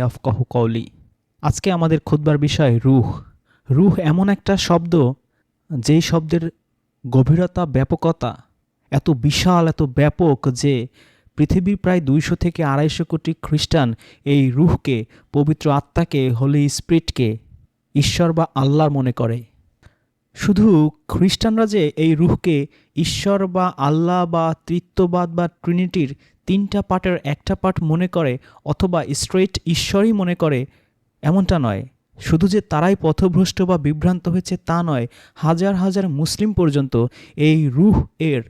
আফকাহু কৌলি আজকে আমাদের খুদবার বিষয় রুহ। রুহ এমন একটা শব্দ, যেই শব্দের গভীরতা, ব্যাপকতা এত বিশাল, এত ব্যাপক যে পৃথিবীর প্রায় দুইশো থেকে আড়াইশো কোটি খ্রিস্টান এই রুহকে, পবিত্র আত্মাকে হোলি স্পিরিটকে ঈশ্বর বা আল্লাহর মনে করে। শুধু খ্রিস্টানরা যে এই রুহকে ঈশ্বর বা আল্লাহ বা তৃত্ববাদ বা ট্রিনিটির তিনটা পার্টের একটা পার্ট মনে করে অথবা স্ট্রেট ঈশ্বরই মনে করে, এমনটা নয়। শুধু যে তারাই পথভ্রষ্ট বা বিভ্রান্ত হয়েছে তা নয়, হাজার হাজার মুসলিম পর্যন্ত এই রুহ এর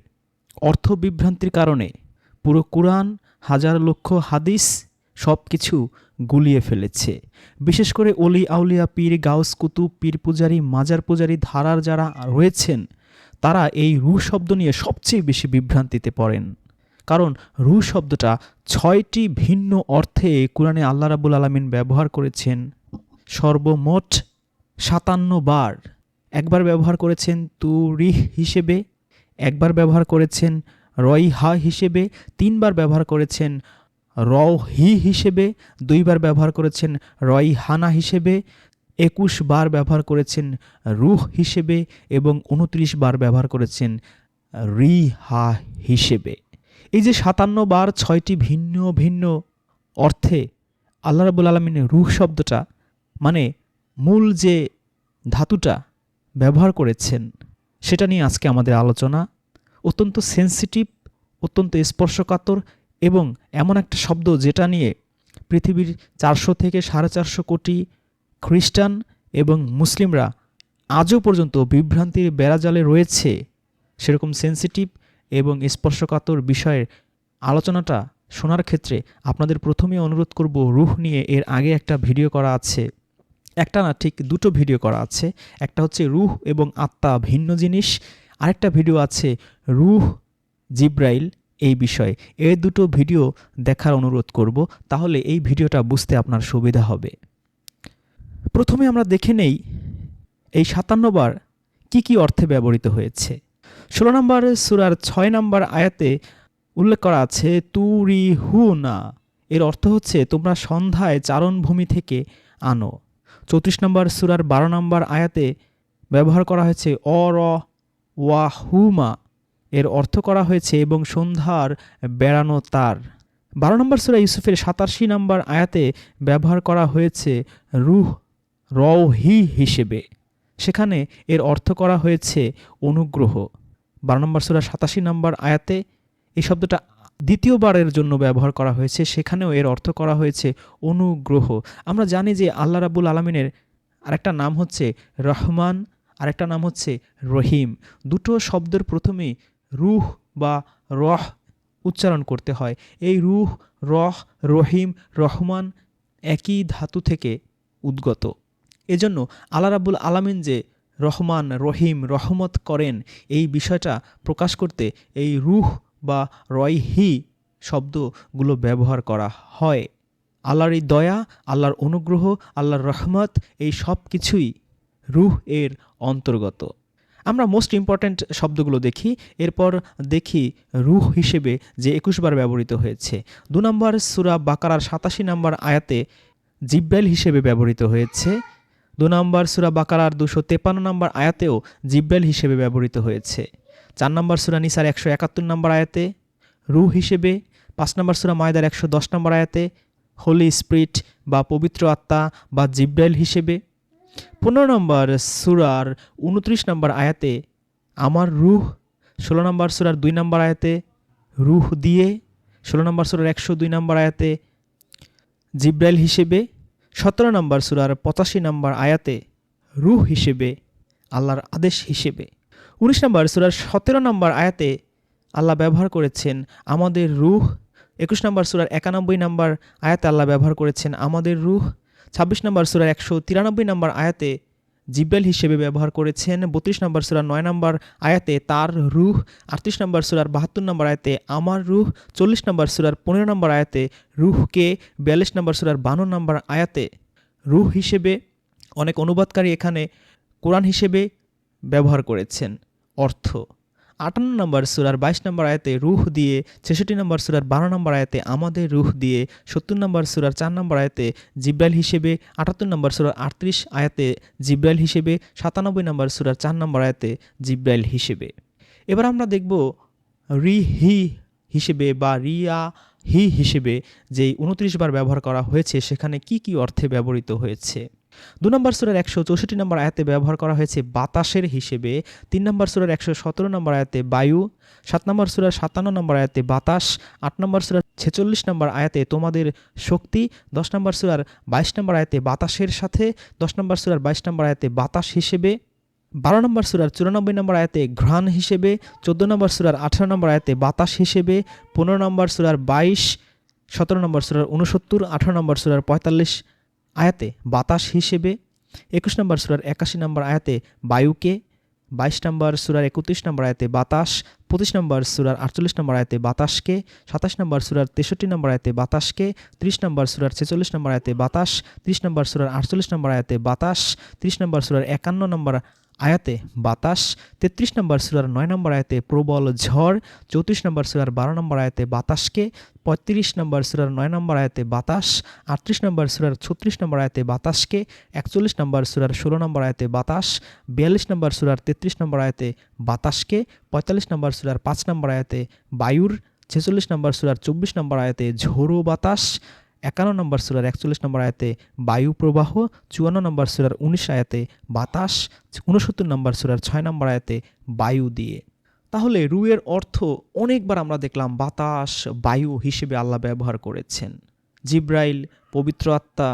অর্থ বিভ্রান্তির কারণে পুরো কোরআন, হাজার লক্ষ হাদিস সব কিছু গুলিয়ে ফেলেছে। বিশেষ করে অলি, আউলিয়া, পীর, গাউস, কুতুব, পীর পূজারী, মাজার পূজারী, ধারার যারা রয়েছেন, তারা এই রু শব্দ নিয়ে সবচেয়ে বেশি বিভ্রান্তিতে পড়েন। কারণ রু শব্দটা ছয়টি ভিন্ন অর্থে কোরআনে আল্লাহ রাবুল আলমিন ব্যবহার করেছেন সর্বমোট সাতান্ন বার। একবার ব্যবহার করেছেন তু তুরিহ হিসেবে, একবার ব্যবহার করেছেন রয়হা হিসেবে, তিনবার ব্যবহার করেছেন রহি হিসেবে, দুইবার ব্যবহার করেছেন রয়হানা হিসেবে, একুশ বার ব্যবহার করেছেন রুহ হিসেবে এবং উনত্রিশ বার ব্যবহার করেছেন রিহা হিসেবে। এই যে সাতান্ন বার ছয়টি ভিন্ন ভিন্ন অর্থে আল্লাহ রাবুল আলমিনের রুহ শব্দটা মানে মূল যে ধাতুটা ব্যবহার করেছেন, সেটা নিয়ে আজকে আমাদের আলোচনা অত্যন্ত সেন্সিটিভ অত্যন্ত স্পর্শকাতর এবং এমন একটা শব্দ যেটা নিয়ে পৃথিবীর চারশো থেকে সাড়ে চারশো কোটি খ্রিস্টান এবং মুসলিমরা আজও পর্যন্ত বিভ্রান্তির বেড়াজালে রয়েছে, সেরকম সেন্সিটিভ এবং স্পর্শকাতর বিষয়ের আলোচনাটা শোনার ক্ষেত্রে আপনাদের প্রথমে অনুরোধ করব রুহ নিয়ে এর আগে একটা ভিডিও করা আছে। একটা না, ঠিক দুটো ভিডিও করা আছে। একটা হচ্ছে রুহ এবং আত্মা ভিন্ন জিনিস। আরেকটা ভিডিও আছে রুহ জিব্রাইল এই বিষয়ে। এই দুটো ভিডিও দেখার অনুরোধ করব, তাহলে এই ভিডিওটা বুঝতে আপনার সুবিধা হবে। প্রথমে আমরা দেখে নেই এই সাতান্নবার কি কি অর্থে ব্যবহৃত হয়েছে। ষোলো নম্বর সুরার ছয় নম্বর আয়াতে উল্লেখ করা আছে তুরি হু না এর অর্থ হচ্ছে, তোমরা সন্ধ্যায় চারণভূমি থেকে আনো। চৌত্রিশ নম্বর সুরার বারো নম্বর আয়াতে ব্যবহার করা হয়েছে, অর ওয়াহুমা এর অর্থ করা হয়েছে, এবং সন্ধ্যার বেড়ানো তার। বারো নম্বর সুরা ইউসুফের সাতাশি নম্বর আয়াতে ব্যবহার করা হয়েছে, রুহ রহি হিসেবে। সেখানে এর অর্থ করা হয়েছে, অনুগ্রহ বারো নম্বর সুরা সাতাশি নম্বর আয়াতে এই শব্দটা দ্বিতীয়বারের জন্য ব্যবহার করা হয়েছে। সেখানেও এর অর্থ করা হয়েছে অনুগ্রহ। আমরা জানি যে আল্লাহ রাবুল আলমিনের আরেকটা নাম হচ্ছে রহমান, আরেকটা নাম হচ্ছে রহিম। দুটো শব্দের প্রথমে রুহ বা রহ উচ্চারণ করতে হয়। এই রুহ, রহ, রহিম, রহমান একই ধাতু থেকে উদ্গত। এজন্য আল্লাহ রাবুল আলামিন যে রহমান, রহিম, রহমত করেন। এই বিষয়টা প্রকাশ করতে এই রুহ বা রয়হি শব্দগুলো ব্যবহার করা হয়। আল্লাহর এই দয়া, আল্লাহর অনুগ্রহ, আল্লাহর রহমত, এই সব কিছুই রুহ এর অন্তর্গত। আমরা মোস্ট ইম্পর্ট্যান্ট শব্দগুলো দেখি, এরপর দেখি রুহ হিসেবে যে একুশবার ব্যবহৃত হয়েছে। দু নম্বর সুরা বাকারার সাতাশি নম্বর আয়াতে জিব্রাইল হিসেবে ব্যবহৃত হয়েছে। দু নম্বর সুরা বাকারার দুশো তেপান্ন নম্বর আয়াতেও জিব্রাইল হিসেবে ব্যবহৃত হয়েছে। চার নম্বর সুরা নিসার একশো একাত্তর নম্বর আয়াতে, রুহ হিসেবে পাঁচ নম্বর সুরা মায়দার একশো দশ নম্বর আয়াতে, হোলি স্প্রিট বা পবিত্র আত্মা বা জিব্রাইল হিসেবে। পনেরো নম্বর সুরার উনত্রিশ নম্বর আয়াতে, আমার রুহ। ষোলো নম্বর সুরার দুই নম্বর আয়াতে, রুহ দিয়ে। ষোলো নম্বর সুরার একশো দুই নম্বর আয়াতে, জিব্রাইল হিসেবে সতেরো নম্বর সুরার পঁচাশি নম্বর আয়াতে রুহ হিসেবে, আল্লাহর আদেশ হিসেবে। উনিশ নম্বর সুরার সতেরো নম্বর আয়াতে আল্লাহ ব্যবহার করেছেন আমাদের রুহ। একুশ নম্বর সুরার একানব্বই নম্বর আয়াতে আল্লাহ ব্যবহার করেছেন আমাদের রুহ। ছাব্বিশ নম্বর সুরার একশো তিরানব্বই নম্বর আয়াতে জিব্রাইল হিসেবে ব্যবহার করেছেন। বত্রিশ নম্বর সুরার নয় নম্বর আয়াতে তার রুহ, আটত্রিশ নম্বর সুরার বাহাত্তর নম্বর আয়াতে আমার রুহ, চল্লিশ নম্বর সুরার পনেরো নম্বর আয়াতে রুহকে, বিয়াল্লিশ নম্বর সুরার বান্ন নম্বর আয়াতে রুহ হিসেবে অনেক অনুবাদকারী এখানে কোরআন হিসেবে ব্যবহার করেছেন। অর্থ আটান্ন নম্বর সুরার বাইশ নম্বর আয়াতে রুহ দিয়ে, ছেষট্টি নম্বর সুরার বারো নম্বর আয়াতে আমাদের রুহ দিয়ে, সত্তর নম্বর সুরার চার নম্বর আয়াতে জিব্রাইল হিসেবে, আটাত্তর নম্বর সুরার আটত্রিশ আয়াতে জিব্রাইল হিসেবে, সাতানব্বই নম্বর সুরার চার নম্বর আয়াতে জিব্রাইল হিসেবে। এবার আমরা দেখব রি হি হিসেবে বা রিয়া হি হিসেবে যেই উনত্রিশ বার ব্যবহার করা হয়েছে, সেখানে কি কি অর্থে ব্যবহৃত হয়েছে। দু নম্বর সুরের একশো চৌষট্টি নম্বর আয়াতে ব্যবহার করা হয়েছে বাতাসের হিসেবে তিন নম্বর সুরের একশো সতেরো নম্বর আয়াতে বায়ু সাত নম্বর সুরের সাতান্ন নম্বর আয়াতে বাতাস আট নম্বর সুরার ছেচল্লিশ নম্বর আয়াতে তোমাদের শক্তি দশ নম্বর সুরার বাইশ নম্বর আয়াতে বাতাসের সাথে দশ নম্বর সুরার বাইশ নম্বর আয়াতে বাতাস হিসেবে বারো নম্বর সুরার চুরানব্বই নম্বর আয়াতে ঘ্রাণ হিসেবে চোদ্দ নম্বর সুরার আঠারো নম্বর আয়াতে বাতাস হিসেবে পনেরো নম্বর সুরার বাইশ সতেরো নম্বর সুরার উনসত্তর আঠারো নম্বর সুরার পঁয়তাল্লিশ আয়াতে বাতাস হিসেবে একুশ নম্বর সুরার একাশি নম্বর আয়াতে বায়ুকে, বাইশ নম্বর সুরার একত্রিশ নম্বর আয়াতে বাতাস, পঁচিশ নম্বর সুরার আটচল্লিশ নম্বর আয়াতে বাতাসকে, সাতাশ নম্বর সুরার তেষট্টি নম্বর আয়াতে বাতাসকে, ত্রিশ নম্বর সুরার ছেচল্লিশ নম্বর আয়াতে বাতাস, ত্রিশ নম্বর সুরার আটচল্লিশ নম্বর আয়াতে বাতাস, ত্রিশ নম্বর সুরার একান্ন নম্বর আয়াতে বাতাস, তেত্রিশ নম্বর সুরার নয় নম্বর আয়াতে প্রবল ঝড়, চৌত্রিশ নম্বর সুরার বারো নম্বর আয়াতে বাতাসকে, পঁয়ত্রিশ নম্বর সুরার নয় নম্বর আয়াতে বাতাস, আটত্রিশ নম্বর সুরার ছত্রিশ নম্বর আয়াতে বাতাসকে, একচল্লিশ নম্বর সুরার ষোলো নম্বর আয়াতে বাতাস, বিয়াল্লিশ নম্বর সুরার তেত্রিশ নম্বর আয়াতে বাতাসকে, পঁয়তাল্লিশ নম্বর সুরার পাঁচ নম্বর আয়াতে বায়ুর, ছেচল্লিশ নম্বর সুরার চব্বিশ নম্বর আয়াতে ঝোড়ো বাতাস একান্ন নম্বর সুরার একচল্লিশ নম্বর আয়াতে বায়ু প্রবাহ, চুয়ান্ন নম্বর সুরার উনিশ আয়াতে বাতাস উনসত্তর নম্বর সুরার ছয় নম্বর আয়াতে বায়ু দিয়ে। তাহলে রুয়ের অর্থ অনেকবার আমরা দেখলাম বাতাস, বায়ু হিসেবে আল্লাহ ব্যবহার করেছেন। জিব্রাইল, পবিত্র আত্মা,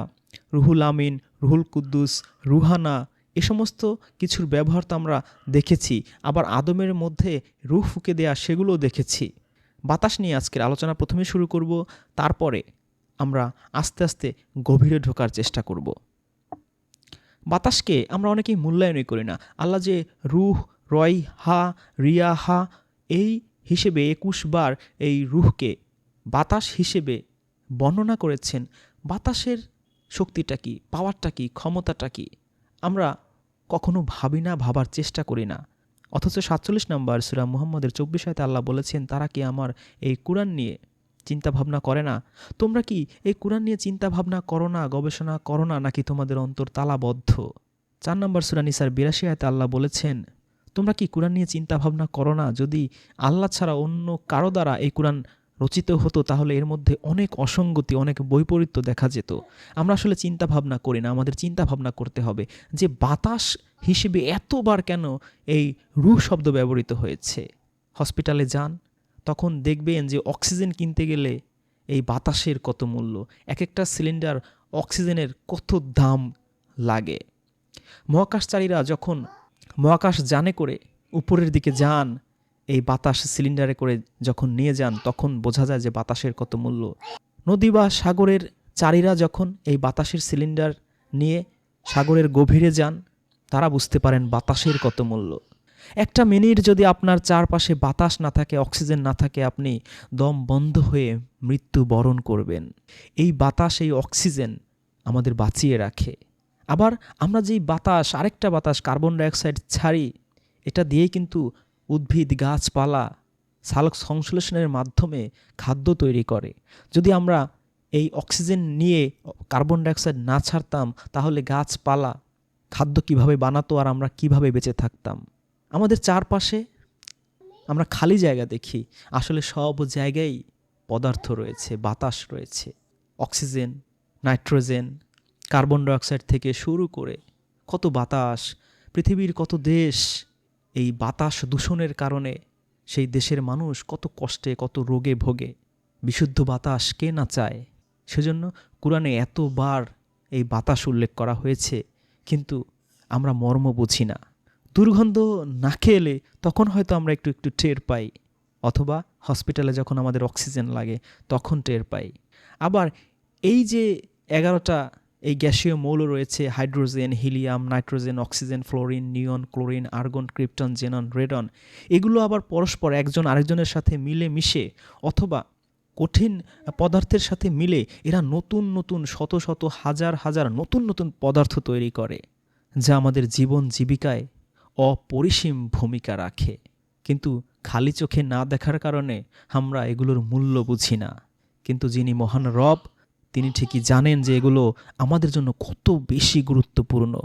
রুহুল আমিন, রুহুল কুদ্দুস, রুহানা, এ সমস্ত কিছুর ব্যবহার তো আমরা দেখেছি, আবার আদমের মধ্যে রুহ ফুকে দেয়া সেগুলোও দেখেছি। বাতাস নিয়ে আজকের আলোচনা প্রথমে শুরু করব, তারপরে আমরা আস্তে আস্তে গভীরে ঢোকার চেষ্টা করব। বাতাসকে আমরা অনেকেই মূল্যায়নই করি না। আল্লাহ যে রুহ, রয়, হা, রিয়া, হা, এই হিসেবে একুশ বার এই রুহকে বাতাস হিসেবে বর্ণনা করেছেন, বাতাসের শক্তিটা কি, পাওয়ারটা কি, ক্ষমতাটা কি, আমরা কখনো ভাবি না, ভাবার চেষ্টা করি না। অথচ সাতচল্লিশ নম্বর সুরা মুহাম্মদের চব্বিশ আয়তে আল্লাহ বলেছেন, তারা কি আমার এই কোরআন নিয়ে চিন্তা ভাবনা করে না? তোমরা কি এই কোরআন নিয়ে চিন্তা ভাবনা করো না, গবেষণা করো না, নাকি তোমাদের অন্তর তালাবদ্ধ? চার নম্বর সুরা নিসার বিরাশি আয়তে আল্লাহ বলেছেন, তোমরা কি কোরআন নিয়ে চিন্তা ভাবনা করো না? যদি আল্লাহ ছাড়া অন্য কারও দ্বারা এই কোরআন রচিত হতো, তাহলে এর মধ্যে অনেক অসঙ্গতি, অনেক বৈপরীত্য দেখা যেত। আমরা আসলে চিন্তা ভাবনা করি না, আমাদের চিন্তা ভাবনা করতে হবে যে বাতাস হিসেবে এতবার কেন এই রু শব্দ ব্যবহৃত হয়েছে? হসপিটালে যান তখন দেখবেন যে অক্সিজেন কিনতে গেলে এই বাতাসের কত মূল্য? এক একটা সিলিন্ডার অক্সিজেনের কত দাম লাগে? মহাকাশচারীরা যখন মহাকাশ যানে করে উপরের দিকে যান, এই বাতাস সিলিন্ডারে করে যখন নিয়ে যান, তখন বোঝা যায় যে বাতাসের কত মূল্য। নদী বা সাগরের চারীরা যখন এই বাতাসের সিলিন্ডার নিয়ে সাগরের গভীরে যান, তারা বুঝতে পারেন বাতাসের কত মূল্য। একটা মিনিট যদি আপনার চারপাশে বাতাস না থাকে, অক্সিজেন না থাকে, আপনি দম বন্ধ হয়ে মৃত্যু বরণ করবেন। এই বাতাস, এই অক্সিজেন আমাদের বাঁচিয়ে রাখে। আবার আমরা যেই বাতাস, আরেকটা বাতাস, কার্বন ডাইঅক্সাইড ছাড়ি, এটা দিয়েই কিন্তু উদ্ভিদ, গাছপালা, সালোক সংশ্লেষণের মাধ্যমে খাদ্য তৈরি করে। যদি আমরা এই অক্সিজেন নিয়ে কার্বন ডাইঅক্সাইড না ছাড়তাম, তাহলে গাছপালা, খাদ্য কীভাবে বানাতো আর আমরা কীভাবে বেঁচে থাকতাম? আমাদের চারপাশে আমরা খালি জায়গা দেখি। আসলে সব জায়গায় পদার্থ রয়েছে, বাতাস রয়েছে, অক্সিজেন, নাইট্রোজেন, কার্বন ডাইঅক্সাইড থেকে শুরু করে কত বাতাস, পৃথিবীর কত দেশ, এই বাতাস দূষণের কারণে সেই দেশের মানুষ কত কষ্টে, কত রোগে ভোগে। বিশুদ্ধ বাতাস কে না চায়? সেজন্য কোরআনে এতবার এই বাতাস উল্লেখ করা হয়েছে, কিন্তু আমরা মর্ম বুঝি না। দুর্গন্ধ নাকে এলে তখন হয়তো আমরা একটু একটু টের পাই। অথবা হসপিটালে যখন আমাদের অক্সিজেন লাগে, তখন টের পাই। আবার এই যে এগারোটা এই গ্যাসীয় মৌল রয়েছে, hydrogen, helium, nitrogen, oxygen, fluorine, neon, chlorine, argon, krypton, xenon, radon, এগুলো আবার পরস্পর একজন আরেকজনের সাথে মিলে মিশে অথবা কঠিন পদার্থের সাথে মিলে এরা নতুন নতুন, শত শত, হাজার হাজার নতুন নতুন পদার্থ তৈরি করে, যা আমাদের জীবন জীবিকায় অপরিসীম ভূমিকা রাখে। কিন্তু খালি চোখে না দেখার কারণে আমরা এগুলোর মূল্য বুঝি না। কিন্তু যিনি মহান রব তিনি ঠিকই জানেন যে এগুলো আমাদের জন্য কত বেশি গুরুত্বপূর্ণ।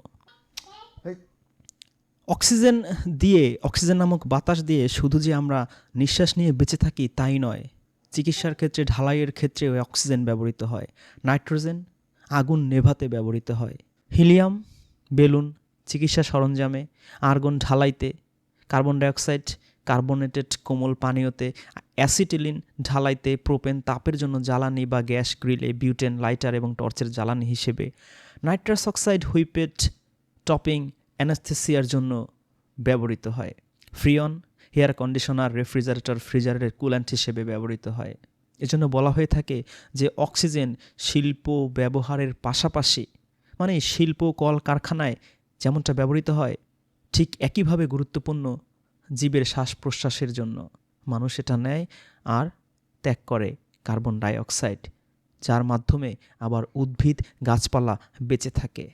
অক্সিজেন দিয়ে অক্সিজেন নামক বাতাস দিয়ে শুধু যে আমরা নিঃশ্বাস নিয়ে বেঁচে থাকি তাই নয়। চিকিৎসার ক্ষেত্রে ঢালাইয়ের ক্ষেত্রে ওই অক্সিজেন ব্যবহৃত হয়। নাইট্রোজেন আগুন নেভাতে ব্যবহৃত হয়। হিলিয়াম বেলুন চিকিৎসা সরঞ্জামে, আর্গন ঢালাইতে, কার্বন ডাইঅক্সাইড, কার্বনেটেড কোমল পানীয়তে, অ্যাসিটিলিন ঢালাইতে, প্রোপেন তাপের জন্য জ্বালানি বা গ্যাস গ্রিলে, বিউটেন, লাইটার এবং টর্চের জ্বালানি হিসেবে। নাইট্রাস অক্সাইড হুইপেট টপিং অ্যানাস্থেসিয়ার জন্য ব্যবহৃত হয়। ফ্রিয়ন হেয়ার কন্ডিশনার, রেফ্রিজারেটর, ফ্রিজারের কুল্যান্ট হিসেবে ব্যবহৃত হয়। এজন্য বলা হয়ে থাকে যে অক্সিজেন শিল্প ব্যবহারের পাশাপাশি মানে শিল্প কল কারখানায় যেমনটা ব্যবহৃত হয়, ঠিক একইভাবে গুরুত্বপূর্ণ জীবের শ্বাস প্রশ্বাসের জন্য। মানুষ এটা নেয় আর ত্যাগ করে কার্বন ডাইঅক্সাইড, যার মাধ্যমে আবার উদ্ভিদ, গাছপালা বেঁচে থাকে।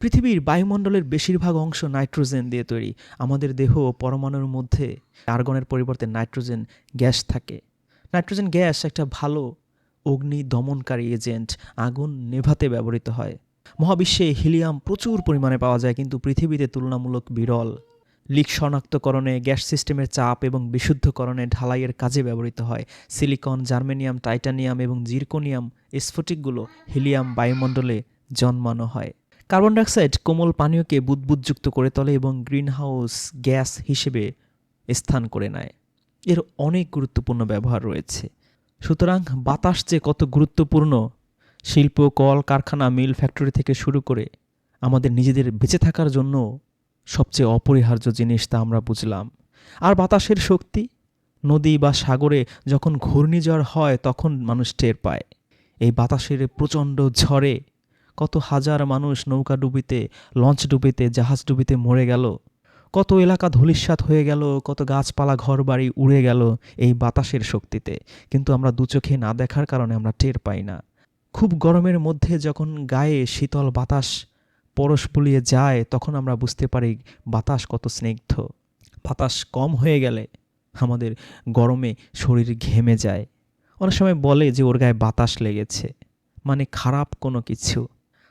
পৃথিবীর বায়ুমণ্ডলের বেশিরভাগ অংশ নাইট্রোজেন দিয়ে তৈরি। আমাদের দেহ ও পরমাণুর মধ্যে আর্গনের পরিবর্তে নাইট্রোজেন গ্যাস থাকে। নাইট্রোজেন গ্যাস একটা ভালো অগ্নি দমনকারী এজেন্ট, আগুন নেভাতে ব্যবহৃত হয়। মহাবিশ্বে হিলিয়াম প্রচুর পরিমাণে পাওয়া যায়, কিন্তু পৃথিবীতে তুলনামূলক বিরল। লিক শনাক্তকরণে, গ্যাস সিস্টেমের চাপ এবং বিশুদ্ধকরণে ঢালাইয়ের কাজে ব্যবহৃত হয়। সিলিকন, জার্মেনিয়াম, টাইটানিয়াম এবং জিরকোনিয়াম স্ফটিকগুলো হিলিয়াম বায়ুমণ্ডলে জন্মানো হয়। কার্বন ডাইঅক্সাইড কোমল পানীয়কে বুদবুদযুক্ত করে তোলে এবং গ্রিনহাউস গ্যাস হিসেবে স্থান করে নেয়। এর অনেক গুরুত্বপূর্ণ ব্যবহার রয়েছে। সুতরাং বাতাস যে কত গুরুত্বপূর্ণ শিল্প, কল, কারখানা, মিল ফ্যাক্টরি থেকে শুরু করে আমাদের নিজেদের বেঁচে থাকার জন্য সবচেয়ে অপরিহার্য জিনিস তা আমরা বুঝলাম। আর বাতাসের শক্তি, নদী বা সাগরে যখন ঘূর্ণিঝড় হয় তখন মানুষ টের পায়। এই বাতাসের প্রচণ্ড ঝড়ে কত হাজার মানুষ নৌকা ডুবিতে, লঞ্চ ডুবিতে, জাহাজ ডুবিতে মরে গেল। কত এলাকা ধূলিসাৎ হয়ে গেল, কত গাছপালা ঘর বাড়ি উড়ে গেল এই বাতাসের শক্তিতে। কিন্তু আমরা দু চোখে না দেখার কারণে আমরা টের পাই না। খুব গরমের মধ্যে যখন গায়ে শীতল বাতাস পরশ বুলিয়ে যায়, তখন আমরা বুঝতে পারি বাতাস কত স্নিগ্ধ। বাতাস কম হয়ে গেলে আমাদের গরমে শরীর ঘেমে যায়। অনেক সময় বলে যে ওর গায়ে বাতাস লেগেছে মানে খারাপ কোনো কিছু।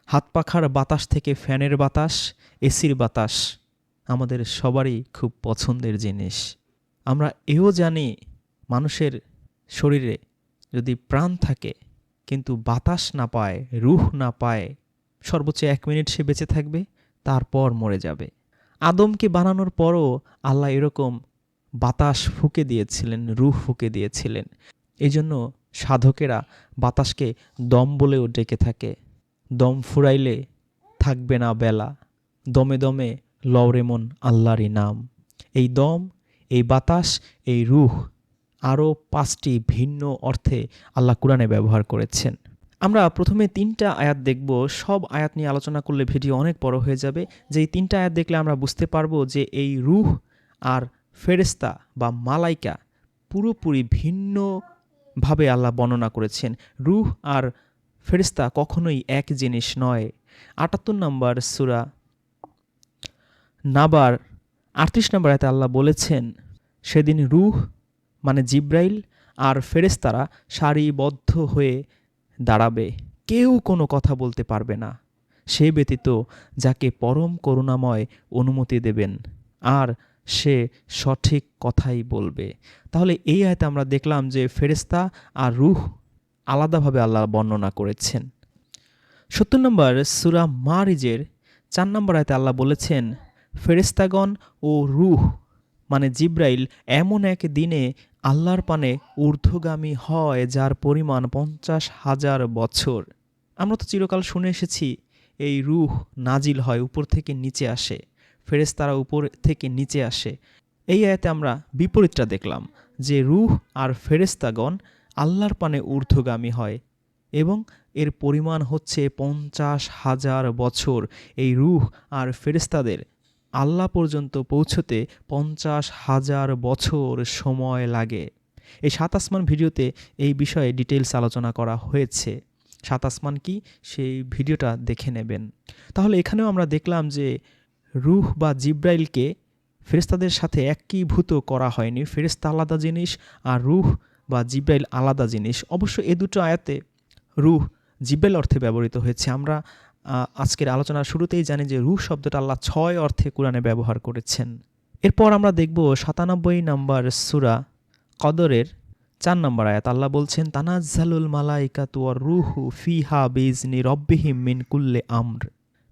হাত পাখার বাতাস থেকে ফ্যানের বাতাস, এসির বাতাস আমাদের সবারই খুব পছন্দের জিনিস। আমরা এও জানি মানুষের শরীরে যদি প্রাণ থাকে কিন্তু বাতাস না পায়, রুহ না পায়, সর্বোচ্চ এক মিনিট সে বেঁচে থাকবে, তারপর মরে যাবে। আদমকে বানানোর পরও আল্লাহ এরকম বাতাস ফুঁকে দিয়েছিলেন, রুহ ফুঁকে দিয়েছিলেন। এই জন্য সাধকেরা বাতাসকে দম বলেও ডেকে থাকে। দম ফুরাইলে থাকবে না বেলা। দমে দমে লওরেমন আল্লাহরই নাম। এই দম, এই বাতাস, এই রুহ আরও পাঁচটি ভিন্ন অর্থে আল্লাহ কোরআনে ব্যবহার করেছেন। আমরা প্রথমে তিনটা আয়াত দেখব। সব আয়াত নিয়ে আলোচনা করলে ভিডিও অনেক বড় হয়ে যাবে। যে এই তিনটা আয়াত দেখলে আমরা বুঝতে পারব যে এই রুহ আর ফেরেস্তা বা মালাইকা পুরোপুরি ভিন্নভাবে আল্লাহ বর্ণনা করেছেন। রুহ আর ফেরিস্তা কখনোই এক জিনিস নয়। আটাত্তর নম্বর সুরা নাবার আটত্রিশ নম্বর আয়তে আল্লাহ বলেছেন, সেদিন রুহ মানে জিব্রাইল আর ফেরেস্তারা সারিবদ্ধ হয়ে দাঁড়াবে। কেউ কোনো কথা বলতে পারবে না। সে ব্যতীত যাকে পরম করুণাময় অনুমতি দেবেন, আর সে সঠিক কথাই বলবে। তাহলে এই আয়তে আমরা দেখলাম যে ফেরেস্তা আর রুহ আলাদাভাবে আল্লাহ বর্ণনা করেছেন। সত্তর নম্বর সুরা মারিজের চার নম্বর আয়তে আল্লাহ বলেছেন ফেরেস্তাগণ ও রুহ মানে জিব্রাইল, এমন এক দিনে আল্লাহর পানে ঊর্ধ্বগামী হয়, যার পরিমাণ পঞ্চাশ হাজার বছর। আমরা তো চিরকাল শুনে এসেছি, এই রুহ নাজিল হয় উপর থেকে নিচে আসে ফেরেস্তারা উপর থেকে নিচে আসে। এই আয়াতে আমরা বিপরীতটা দেখলাম, যে রুহ আর ফেরেস্তাগণ আল্লাহর পানে ঊর্ধ্বগামী হয় এবং এর পরিমাণ হচ্ছে পঞ্চাশ হাজার বছর। এই রুহ আর ফেরেস্তাদের আল্লাহ পর্যন্ত পৌঁছতে পঞ্চাশ হাজার বছর সময় লাগে। এই সাত আসমান ভিডিওতে এই বিষয়ে ডিটেলস আলোচনা করা হয়েছে। সাত আসমান কি? সেই ভিডিওটা দেখে নেবেন। তাহলে এখানেও আমরা দেখলাম যে রুহ বা জিব্রাইলকে ফেরেস্তাদের সাথে একীভূত করা হয়নি। ফেরেস্তা আলাদা জিনিস আর রুহ বা জিব্রাইল আলাদা জিনিস। অবশ্য এ দুটো আয়াতে রুহ, জিব্রাইল অর্থে ব্যবহৃত হয়েছে। আমরা আজকের আলোচনার শুরুতেই জানি যে রুহ শব্দটা আল্লাহ ছয় অর্থে কোরআনে ব্যবহার করেছেন। এরপর আমরা দেখব সাতানব্বই নম্বর সুরা কদরের চার নম্বর আয়াত। আল্লাহ বলছেন, তানাজ্জালুল মালাইকা তুয়ার রুহু ফিহা বিজনি রব্বিহিম মিন কুল্লে আমর।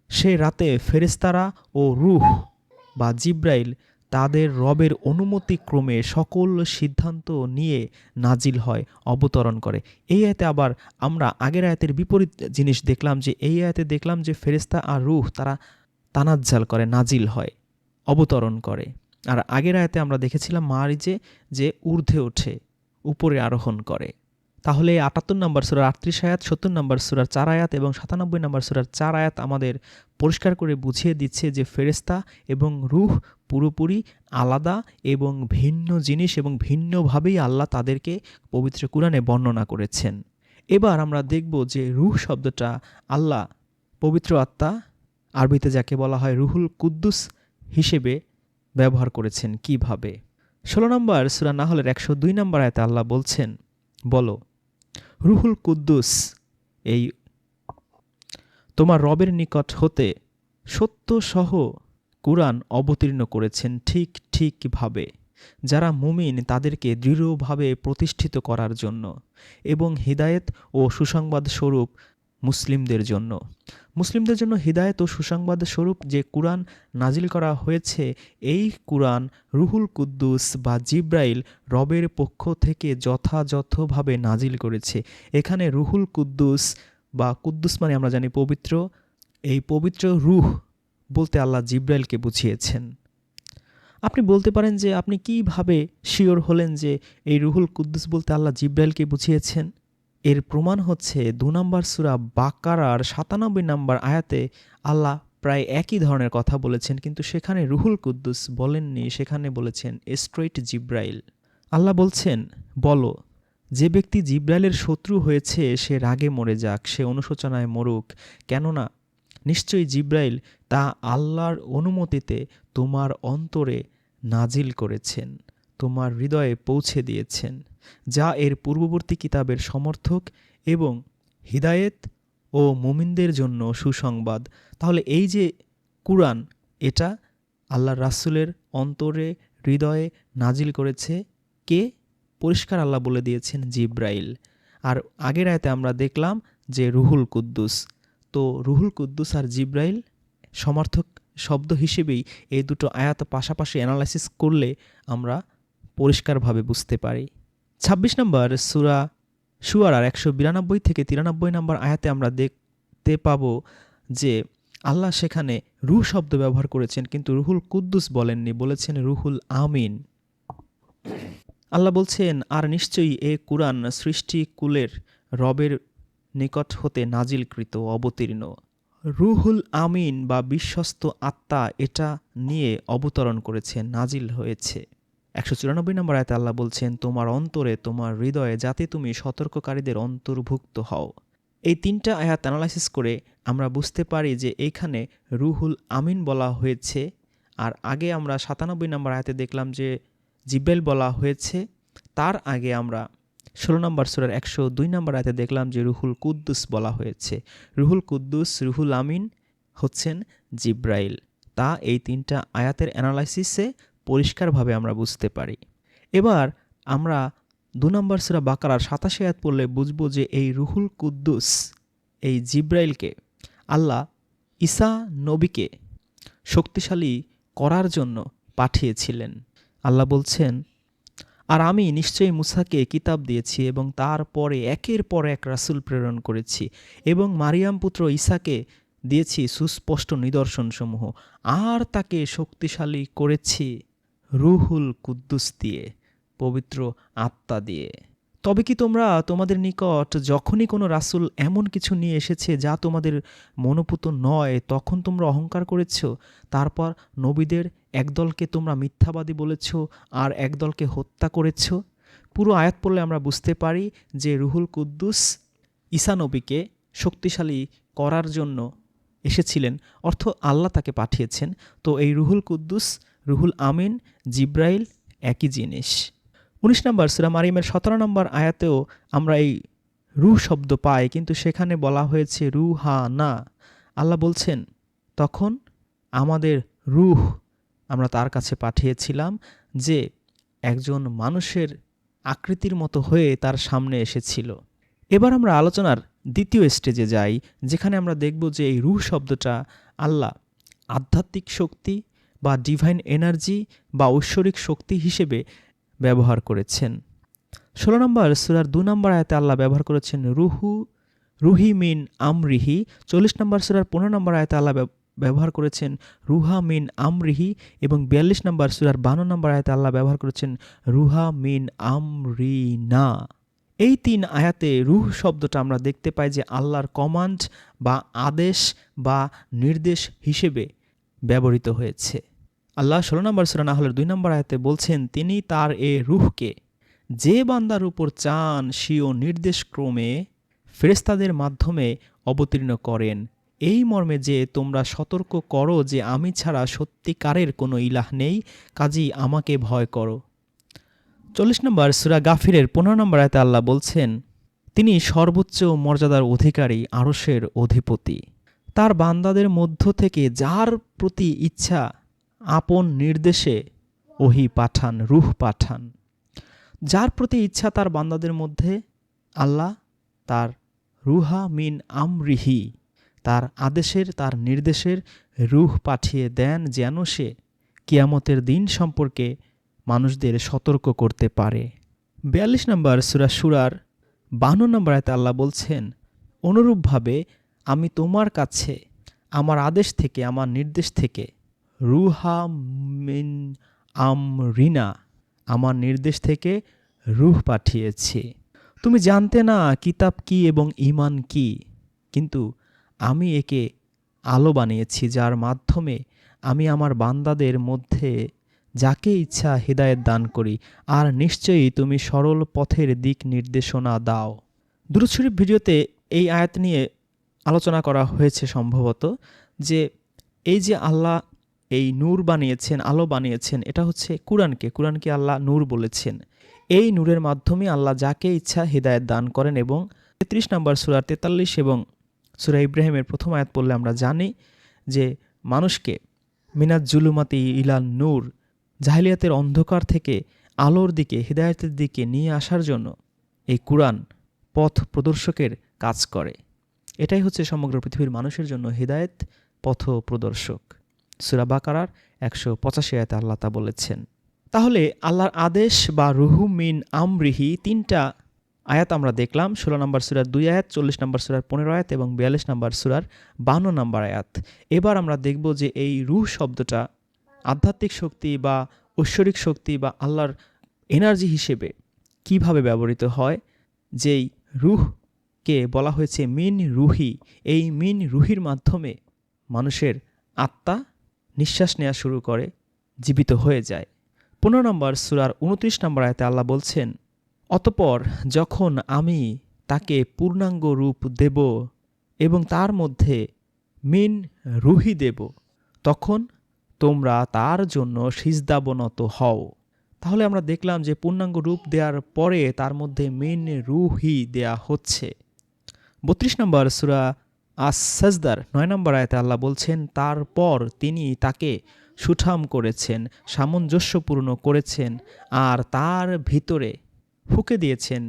সে রাতে ফেরেস্তারা ও রুহ বা জিব্রাইল তাদের রবের অনুমতি ক্রমে সকল সিদ্ধান্ত নিয়ে নাজিল হয়, অবতরণ করে। এই আয়াতে আবার আমরা আগের আয়াতের বিপরীত জিনিস দেখলাম যে, এই আয়াতে দেখলাম যে ফেরেস্তা আর রুহ তারা তানাজ্জাল করে, নাজিল হয়, অবতরণ করে। আর আগের আয়াতে আমরা দেখেছিলাম মারিজে যে ঊর্ধ্বে ওঠে উপরে আরোহণ করে। তাহলে আটাত্তর নম্বর সুরার আটত্রিশ আয়াত, সত্তর নম্বর সুরার চার আয়াত এবং সাতানব্বই নম্বর সুরার চার আয়াত আমাদের পরিষ্কার করে বুঝিয়ে দিচ্ছে যে ফেরেস্তা এবং রুহ পুরোপুরি আলাদা এবং ভিন্ন জিনিস এবং ভিন্নভাবেই আল্লাহ তাদেরকে পবিত্র কুরআনে বর্ণনা করেছেন। এবার আমরা দেখব যে রুহ শব্দটা আল্লাহ পবিত্র আত্মা, আরবিতে যাকে বলা হয় রুহুল কুদ্দুস হিসেবে ব্যবহার করেছেন কীভাবে? ষোলো নম্বর সুরা নাহলের একশো দুই নম্বর আয়তে আল্লাহ বলছেন, বলো রুহুল কুদ্দুস, এই তোমার রবের নিকট হতে সত্য সহ কুরআন অবতীর্ণ করেছেন ঠিক ঠিকভাবে, যারা মুমিন তাদেরকে দৃঢ়ভাবে প্রতিষ্ঠিত করার জন্য এবং হিদায়েত ও সুসংবাদ স্বরূপ মুসলিমদের জন্য। মুসলিমদের জন্য হিদায়ত ও সুসংবাদ স্বরূপ যে কুরআন নাজিল করা হয়েছে, এই কুরআন রুহুল কুদ্দুস বা জিব্রাইল রবের পক্ষ থেকে যথাযথভাবে নাজিল করেছে। এখানে রুহুল কুদ্দুস বা কুদ্দুস মানে আমরা জানি পবিত্র। এই পবিত্র রুহ বলতে আল্লাহ জিব্রাইলকে বুঝিয়েছেন। আপনি বলতে পারেন যে আপনি কীভাবে শিওর হলেন যে এই রুহুল কুদ্দুস বলতে আল্লাহ জিব্রাইলকে বুঝিয়েছেন? এর প্রমাণ হচ্ছে দু নম্বর সুরা বাকারার সাতানব্বই নম্বর আয়াতে আল্লাহ প্রায় একই ধরনের কথা বলেছেন, কিন্তু সেখানে রুহুল কুদ্দুস বলেননি, সেখানে বলেছেন স্ট্রেইট জিব্রাইল। আল্লাহ বলছেন, বলো, যে ব্যক্তি জিব্রাইলের শত্রু হয়েছে, সে রাগে মরে যাক, সে অনুশোচনায় মরুক। কেননা, নিশ্চয়ই জিব্রাইল তা আল্লাহর অনুমতিতে তোমার অন্তরে নাজিল করেছেন। তোমার হৃদয়ে পৌঁছে দিয়েছেন, যা এর পূর্ববর্তী কিতাবের সমর্থক এবং হিদায়েত ও মুমিনদের জন্য সুসংবাদ। তাহলে এই যে কুরআন, এটা আল্লাহ রাসূলের অন্তরে হৃদয়ে নাজিল করেছে কে? পরিষ্কার আল্লাহ বলে দিয়েছেন জিব্রাইল। আর আগের আয়তে আমরা দেখলাম যে রুহুল কুদ্দুস। তো রুহুল কুদ্দুস আর জিব্রাইল সমর্থক শব্দ হিসেবেই এই দুটো আয়াত পাশাপাশি অ্যানালাইসিস করলে আমরা পরিষ্কারভাবে বুঝতে পারি। ছাব্বিশ নম্বর সুরা সুয়ারার একশো বিরানব্বই থেকে তিরানব্বই নম্বর আয়াতে আমরা দেখতে পাব যে আল্লাহ সেখানে রুহ শব্দ ব্যবহার করেছেন, কিন্তু রুহুল কুদ্দুস বলেননি, বলেছেন রুহুল আমিন। আল্লাহ বলছেন, আর নিশ্চয়ই এ কুরআন সৃষ্টি কুলের রবের নিকট হতে নাজিলকৃত, অবতীর্ণ। রুহুল আমিন বা বিশ্বস্ত আত্মা এটা নিয়ে অবতরণ করেছে, নাজিল হয়েছে। একশো চুরানব্বই নম্বর আয়তে আল্লাহ বলছেন, তোমার অন্তরে, তোমার হৃদয়ে যাতে তুমি সতর্ককারীদের অন্তর্ভুক্ত হও। এই তিনটা আয়াত অ্যানালাইসিস করে আমরা বুঝতে পারি যে এইখানে রুহুল আমিন বলা হয়েছে, আর আগে আমরা সাতানব্বই নম্বর আয়াতে দেখলাম যে জিব্বেল বলা হয়েছে, তার আগে আমরা ষোলো নম্বর সুরার একশো দুই নম্বর আয়াতে দেখলাম যে রুহুল কুদ্দুস বলা হয়েছে। রুহুল কুদ্দুস, রুহুল আমিন হচ্ছেন জিব্রাইল। তা এই তিনটা আয়াতের অ্যানালাইসিসে পরিষ্কারভাবে আমরা বুঝতে পারি। এবার আমরা দু নম্বর সুরা বাকারার সাতাশে আয়াত পড়লে বুঝব যে এই রুহুল কুদ্দুস, এই জিব্রাইলকে আল্লাহ ঈসা নবীকে শক্তিশালী করার জন্য পাঠিয়েছিলেন। আল্লাহ বলছেন, আর আমি নিশ্চয়ই মুসাকে কিতাব দিয়েছি এবং তারপরে একের পর এক রাসূল প্রেরণ করেছি এবং মারিয়াম পুত্র ঈসাকে দিয়েছি সুস্পষ্ট নিদর্শনসমূহ। আর তাকে শক্তিশালী করেছি। রুহুল কুদ্দুস দিয়ে, পবিত্র আত্মা দিয়ে। তবে কি তোমরা তোমাদের নিকট যখনই কোনো রাসূল এমন কিছু নিয়ে এসেছে যা তোমাদের মনোপুত নয়, তখন তোমরা অহংকার করেছ? তারপর নবীদের একদলকে তোমরা মিথ্যাবাদী বলেছ আর একদলকে হত্যা করেছ? পুরো আয়াত পড়লে আমরা বুঝতে পারি যে রুহুল কুদ্দুস ঈসা নবীকে শক্তিশালী করার জন্য এসেছিলেন, অর্থ আল্লাহ তাকে পাঠিয়েছেন। তো এই রুহুল কুদ্দুস রুহুল আমিন, জিব্রাইল একই জিনিস। উনিশ নম্বর সুরা মারিমের সতেরো নম্বর আয়াতেও আমরা এই রুহ শব্দ পাই, কিন্তু সেখানে বলা হয়েছে রু হা না আল্লাহ বলছেন, তখন আমাদের রুহ আমরা তার কাছে পাঠিয়েছিলাম যে একজন মানুষের আকৃতির মতো হয়ে তার সামনে এসেছিল। এবার আমরা আলোচনার দ্বিতীয় স্টেজে যাই, যেখানে আমরা দেখব যে এই রুহ শব্দটা আল্লাহ আধ্যাত্মিক শক্তি বা ডিভাইন এনার্জি বা ঐশ্বরিক শক্তি হিসেবে ব্যবহার করেছেন। ষোলো নম্বর সুরার দু নম্বর আয়তে আল্লাহ ব্যবহার করেছেন রুহু, রুহি মিন আমরিহি। চল্লিশ নম্বর সুরার পনেরো নম্বর আয়তে আল্লাহ ব্যব- ব্যবহার করেছেন রুহা মিন আমরিহি এবং বিয়াল্লিশ নম্বর সুরার বান্ন নম্বর আয়াতে আল্লাহ ব্যবহার করেছেন রুহা মিন আমরিনা। এই তিন আয়াতে রুহ শব্দটা আমরা দেখতে পাই যে আল্লাহর কমান্ড বা আদেশ বা নির্দেশ হিসেবে ব্যবহৃত হয়েছে। আল্লাহ ষোলো নম্বর সুরা নাহলের দুই নম্বর আয়তে বলছেন, তিনি তার এ রুহকে যে বান্দার উপর চান, স্বীয় নির্দেশক্রমে ফেরেস্তাদের মাধ্যমে অবতীর্ণ করেন। এই মর্মে যে তোমরা সতর্ক করো যে আমি ছাড়া সত্যিকারের কোনো ইলাহ নেই কাজেই আমাকে ভয় করো। চল্লিশ নম্বর সুরা গাফিরের পনেরো নম্বর আয়তে আল্লাহ বলছেন, তিনি সর্বোচ্চ মর্যাদার অধিকারী, আরশের অধিপতি। তার বান্দাদের মধ্য থেকে যার প্রতি ইচ্ছা আপন নির্দেশে ওহি পাঠান, রুহ পাঠান। যার প্রতি ইচ্ছা তার বান্দাদের মধ্যে আল্লাহ তার রুহা মিন আমরিহি, তার আদেশের, তার নির্দেশের রুহ পাঠিয়ে দেন যেন সে কিয়ামতের দিন সম্পর্কে মানুষদের সতর্ক করতে পারে। বিয়াল্লিশ নম্বর সুরা সুরার বান্ন নম্বর আয়তে আল্লাহ বলছেন, অনুরূপভাবে আমি তোমার কাছে, আমার আদেশ থেকে, আমার নির্দেশ থেকে রুহা মিন আমরিনা আমার নির্দেশ থেকে রুহ পাঠিয়েছি। তুমি জানতে না কিতাব কি এবং ইমান কি, কিন্তু আমি একে আলো বানিয়েছি যার মাধ্যমে আমি আমার বান্দাদের মধ্যে যাকে ইচ্ছা হৃদায়ত দান করি, আর নিশ্চয়ই তুমি সরল পথের দিক নির্দেশনা দাও। দুরুৎশরীফ ভিডিওতে এই আয়াত নিয়ে আলোচনা করা হয়েছে সম্ভবত যে, এই যে আল্লাহ এই নূর বানিয়েছেন, আলো বানিয়েছেন, এটা হচ্ছে কোরআনকে কোরআনকে আল্লাহ নূর বলেছেন। এই নূরের মাধ্যমে আল্লাহ যাকে ইচ্ছা হৃদায়ত দান করেন এবং তেত্রিশ নম্বর সুরা তেতাল্লিশ এবং সুরা ইব্রাহিমের প্রথম আয়াত পড়লে আমরা জানি যে মানুষকে মিনাজ জুলুমাতি ইলান নূর, জাহিলিয়াতের অন্ধকার থেকে আলোর দিকে, হৃদায়তের দিকে নিয়ে আসার জন্য এই কোরআন পথ প্রদর্শকের কাজ করে। এটাই হচ্ছে সমগ্র পৃথিবীর মানুষের জন্য হৃদায়ত পথ প্রদর্শক। সুরা বাকারার একশো পঁচাশি আয়তে আল্লাহ তা বলেছেন। তাহলে আল্লাহর আদেশ বা রুহু মিন আমরিহি তিনটা আয়াত আমরা দেখলাম, ষোলো নম্বর সুরার দুই আয়াত, চল্লিশ নম্বর সুরার পনেরো আয়াত এবং বিয়াল্লিশ নম্বর সুরার বান্ন নম্বর আয়াত। এবার আমরা দেখব যে এই রুহ শব্দটা আধ্যাত্মিক শক্তি বা ঐশ্বরিক শক্তি বা আল্লাহর এনার্জি হিসেবে কীভাবে ব্যবহৃত হয়, যেই রুহকে বলা হয়েছে মিন রুহি, এই মিন রুহির মাধ্যমে মানুষের আত্মা নিঃশ্বাস নেওয়া শুরু করে, জীবিত হয়ে যায়। পনেরো নম্বর সুরার উনত্রিশ নম্বর আয়তে আল্লাহ বলছেন, অতপর যখন আমি তাকে পূর্ণাঙ্গ রূপ দেব এবং তার মধ্যে মিন রুহি দেব, তখন তোমরা তার জন্য সিজদাবনত হও। তাহলে আমরা দেখলাম যে পূর্ণাঙ্গ রূপ দেওয়ার পরে তার মধ্যে মিন রুহি দেয়া হচ্ছে। বত্রিশ নম্বর সুরা আস সাজদার নয় নম্বর আয়তে আল্লাহ বলছেন, তারপর তিনি তাকে সুঠাম করেছেন, সামঞ্জস্যপূর্ণ করেছেন আর তার ভিতরে ফুকে দিয়েছেন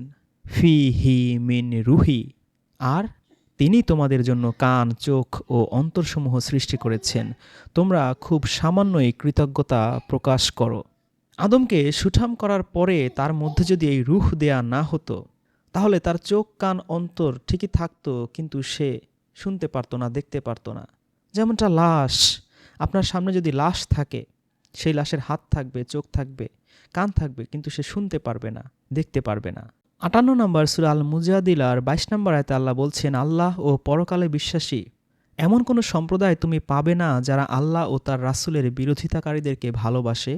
ফি হি মিন রুহি। আর তিনি তোমাদের জন্য কান, চোখ ও অন্তরসমূহ সৃষ্টি করেছেন। তোমরা খুব সামান্যই কৃতজ্ঞতা প্রকাশ করো। আদমকে সুঠাম করার পরে তার মধ্যে যদি এই রুহ দেয়া না হতো, তাহলে তার চোখ, কান, অন্তর ঠিকই থাকতো, কিন্তু সে শুনতে পারতো না, দেখতে পারতো না। যেমনটা লাশ, আপনার সামনে যদি লাশ থাকে, সেই লাশের হাত থাকবে, চোখ থাকবে, কান থাকবে, কিন্তু সে শুনতে পারবে না, দেখতে পারবে না। আটান্ন নম্বর সুরা আল মুজাদিলার বাইশ নম্বর আয়তে আল্লাহ বলছেন, আল্লাহ ও পরকালে বিশ্বাসী, এমন কোনো সম্প্রদায় তুমি পাবে না যারা আল্লাহ ও তার রাসূলের বিরোধিতাকারীদেরকে ভালোবাসে।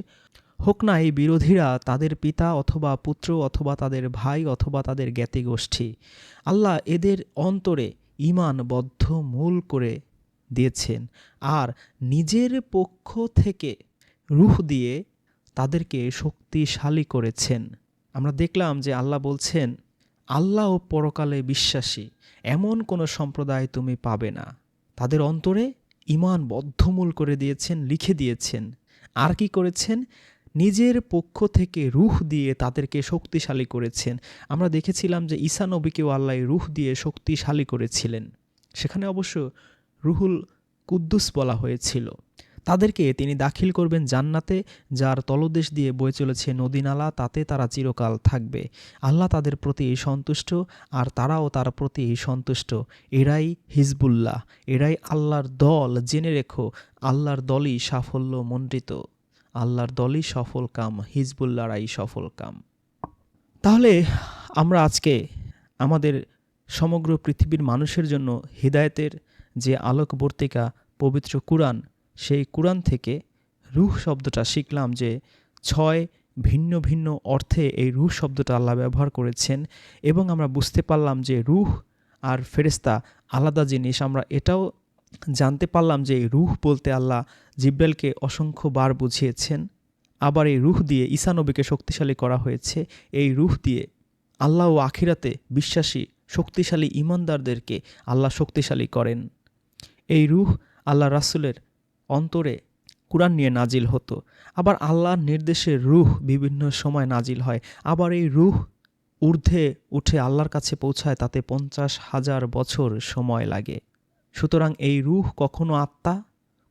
হোক না এই বিরোধীরা তাদের পিতা অথবা পুত্র অথবা তাদের ভাই অথবা তাদের জ্ঞাতি গোষ্ঠী আল্লাহ এদের অন্তরে ইমান বদ্ধ মূল করে দিয়েছেন আর নিজের পক্ষ থেকে রুহ দিয়ে তাদেরকে শক্তিশালী করেছেন। আমরা দেখলাম যে আল্লাহ বলছেন, আল্লাহ ও পরকালে বিশ্বাসী, এমন কোনো সম্প্রদায় তুমি পাবে না। তাদের অন্তরে ইমান বদ্ধমূল করে দিয়েছেন, লিখে দিয়েছেন। আর কি করেছেন? নিজের পক্ষ থেকে রুহ দিয়ে তাদেরকে শক্তিশালী করেছেন। আমরা দেখেছিলাম যে ঈসা নবীকেও আল্লাহ রুহ দিয়ে শক্তিশালী করেছিলেন। সেখানে অবশ্য রুহুল কুদ্দুস বলা হয়েছিল। তাদেরকে তিনি দাখিল করবেন জান্নাতে, যার তলদেশ দিয়ে বয়ে চলেছে নদীনালা তাতে তারা চিরকাল থাকবে। আল্লাহ তাদের প্রতি সন্তুষ্ট, আর তারাও তার প্রতি সন্তুষ্ট। এরাই হিজবুল্লাহ, এরাই আল্লাহর দল। জেনে রেখো, আল্লাহর দলই সাফল্য মণ্ডিত আল্লাহর দলই সফল কাম, হিজবুল্লাহরাই সফল কাম। তাহলে আমরা আজকে আমাদের সমগ্র পৃথিবীর মানুষের জন্য হৃদায়তের যে আলোকবর্তিকা পবিত্র কুরআন, সেই কুরআন থেকে রুহ শব্দটা শিখলাম যে ছয় ভিন্ন ভিন্ন অর্থে এই রুহ শব্দটা আল্লাহ ব্যবহার করেছেন এবং আমরা বুঝতে পারলাম যে রুহ আর ফেরেস্তা আলাদা জিনিস, আমরা এটাও জানতে পারলাম যে রুহ বলতে আল্লাহ জিব্রাইলকে অসংখ্য বার বুঝিয়েছেন। আবার এই রুহ দিয়ে ঈসানবীকে শক্তিশালী করা হয়েছে। এই রুহ দিয়ে আল্লাহ ও আখিরাতে বিশ্বাসী, শক্তিশালী ইমানদারদেরকে আল্লাহ শক্তিশালী করেন। এই রুহ আল্লাহ রাসুলের অন্তরে কোরআন নিয়ে নাজিল হতো। আবার আল্লাহর নির্দেশে রুহ বিভিন্ন সময় নাজিল হয়। আবার এই রুহ ঊর্ধ্বে উঠে আল্লাহর কাছে পৌঁছায়, তাতে পঞ্চাশ হাজার বছর সময় লাগে। সুতরাং এই রুহ কখনো আত্মা,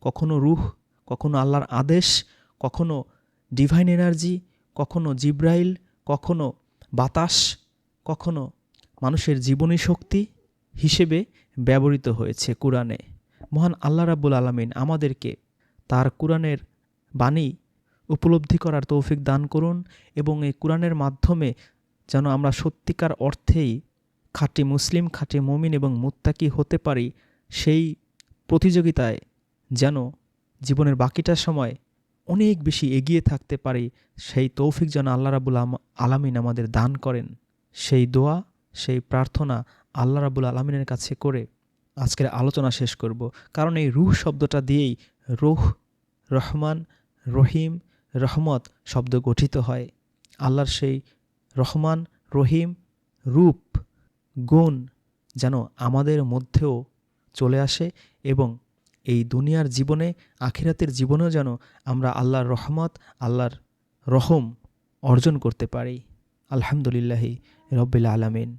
কখনো রুহ, কখনো আল্লাহর আদেশ, কখনো ডিভাইন এনার্জি কখনো জিব্রাইল, কখনো বাতাস, কখনো মানুষের জীবনী শক্তি হিসেবে ব্যবহৃত হয়েছে কোরআনে। মহান আল্লাহ রাব্বুল আলমিন আমাদেরকে তার কোরআনের বাণী উপলব্ধি করার তৌফিক দান করুন এবং এই কোরআনের মাধ্যমে যেন আমরা সত্যিকার অর্থেই খাঁটি মুসলিম, খাঁটি মমিন এবং মুত্তাকি হতে পারি সেই প্রতিযোগিতায় যেন জীবনের বাকিটা সময় অনেক বেশি এগিয়ে থাকতে পারি, সেই তৌফিক যেন আল্লাহ রাবুল আলামিন আমাদের দান করেন। সেই দোয়া, সেই প্রার্থনা আল্লাহ রাবুল আলমিনের কাছে করে আজকের আলোচনা শেষ করব। কারণ এই রুহ শব্দটা দিয়েই রুহ, রহমান, রহিম, রহমত শব্দ গঠিত হয়। আল্লাহর সেই রহমান, রহিম রূপ, গুণ যেন আমাদের মধ্যেও চলে আসে এবং এই দুনিয়ার জীবনে, আখিরাতের জীবনেও যেন আমরা আল্লাহর রহমত, আল্লাহর রহম অর্জন করতে পারি। আলহামদুলিল্লাহি রব্বিল আলমিন।